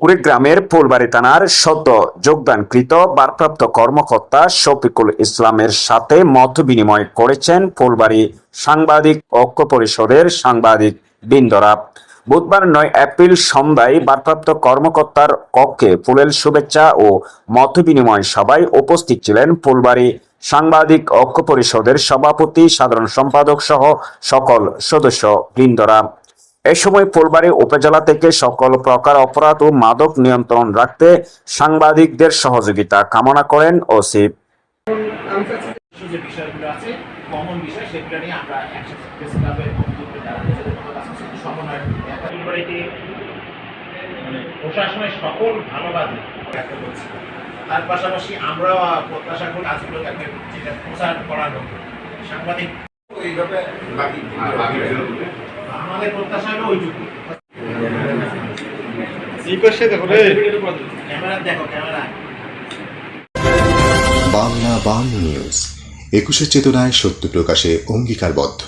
কুড়িগ্রামের ফুলবাড়ি থানার সদ্য যোগদানকৃত ভারপ্রাপ্ত কর্মকর্তা শফিকুল ইসলামের সাথে মত বিনিময় করেছেন ফুলবাড়ি সাংবাদিক ঐক্য পরিষদের সাংবাদিক বৃন্দরা। বুধবার নয় এপ্রিল সন্ধ্যায় ভারপ্রাপ্ত কর্মকর্তার কক্ষে ফুলেল শুভেচ্ছা ও মত বিনিময় সভায় উপস্থিত ছিলেন ফুলবাড়ি সাংবাদিক ঐক্য পরিষদের সভাপতি, সাধারণ সম্পাদক সহ সকল সদস্য বৃন্দরা। এ সময় ফুলবাড়ি উপজেলা থেকে সকল প্রকার অপরাধ ও মাদক নিয়ন্ত্রণ রাখতে সাংবাদিকদের সহযোগিতা কামনা করেন ওসি। নিজস্ব যে বিষয়গুলো আছে কমন বিষয় সেগুলো নিয়ে আমরা একসাথে প্রেস ক্লাবে বন্ধুত্ব যারা নিজেদের মতো কাজ করছে, সমন্বয় মানে প্রশাসনের সকল ভালো কাজে করছি। তার পাশাপাশি আমরাও প্রত্যাশা করি কাজগুলোকে একটা যেটা প্রচার করানো সাংবাদিক এইভাবে বাকি বাকি আমাদের প্রত্যাশা হলো ওইটুকু। বাংলা বাং নিউজ একুশের চেতনায় সত্য প্রকাশে অঙ্গীকারবদ্ধ।